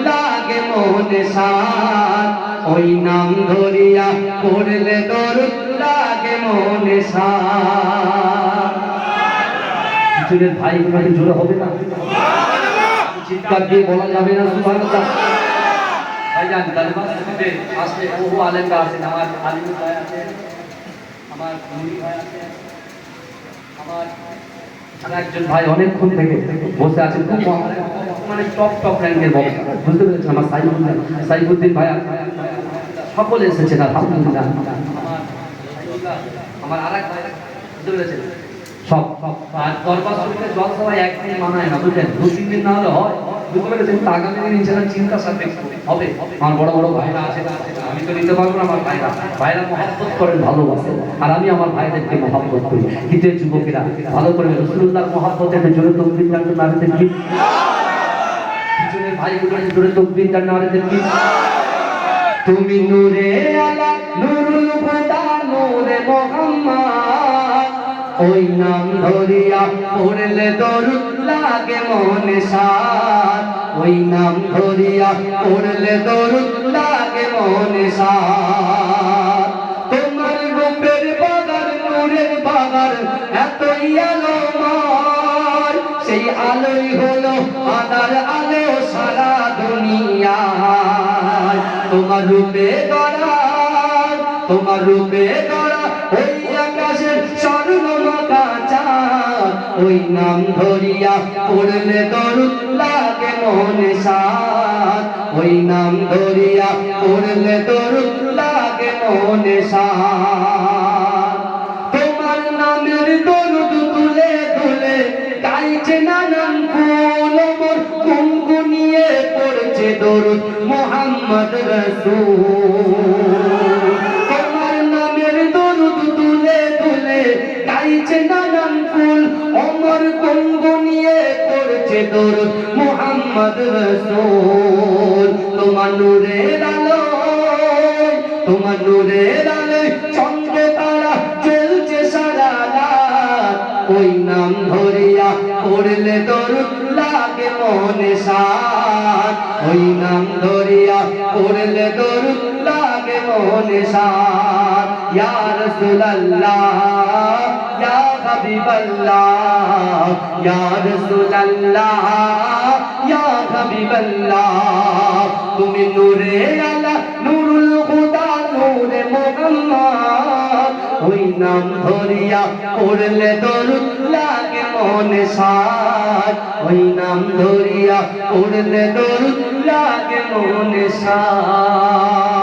লাগে মনে ওই নাম ধরিয়া পড়লে দরুদ লাগে মনে সার। ভাই গুলো জোরে হবে না? চিৎকার দিয়ে বলা যাবে না সুবহানাল্লাহ ভাইজান দরবার শরীফে আসলে বহু আলেমরা আছেন, আমার আলিম ভাই আছে আমার মুনি ভাই আছে আমার একজন ভাই অনেকক্ষণ থেকে বসে আছেন, খুব মানে টপ টপ র্যাঙ্কের বক্তা। বুঝতে পেরেছেন আমার সাইফুদ্দিন সাইফুদ্দিন ভাই সকলে আলহামদুলিল্লাহ। আমার আমার আর এক ভাই, বুঝতে পেরেছেন? সব। আর সবাই না দিন না হলে হবে। আমার বড় বড় ভাইরা আছে আমি তো নিতে পারব না আমার ভাইরা। ভাইরা ভালোবাসে আর আমি আমার ভাইদেরকে মহাব্বত করি। যুবকেরা, ভালো করে রসুল্লাহর মহাব্বতের জোরে তকবির নারীদের কি? জোরে তকবির জানতে নারীদের কি? তুমি নূরে ধরিয়া পড়লে দরুদ লাগে মনে সার। ওই নাম ধরিয়া পড়লে দরুদ লাগে মনে সার। তোমার রূপের বাগার নূরের বাগার এতই আলোময়। সেই আলোই হলো আদার আলো সারা দুনিয়ায়। তোমার রূপে গড়া তোমার রূপে গড়া ওই নাম ধরিয়া পড়লে দরুদ লাগে মনে সাত ওই নাম ধরিয়া পড়লে দরুদ লাগে মনে সাত তোমার নামের দরুদ তুলে তুলে গাইছে নানান ফুল মোর গুনগুনিয়ে পড়ছে দরুদ মোহাম্মদ রসূল। গাইছে নানান ফুল। অমর গুনগুনিয়ে পড়ছে দরুদ মোহাম্মদ রসূল। তোমার নূরের আলো তোমার নূরের আলো চন্দ্র তারা চলছে সারা রাত। ওই নাম ধরিয়া পড়লে দরুদ লাগে মনে সাত ওই নাম ধরিয়া পড়লে দরুদ লাগে মনে সাত ইয়া রাসূলুল্লাহ। ইয়া হাবিবাল্লাহ, ইয়া রাসূলুল্লাহ, ইয়া হাবিবাল্লাহ, তুমি নূরে আলা, নূরুল হুদা, নূরে মুহাম্মদ, ওই নাম ধরিয়া পড়লে দরুদ লাগে মনে সাত ওই নাম ধরিয়া পড়লে দরুদ লাগে মনে সাত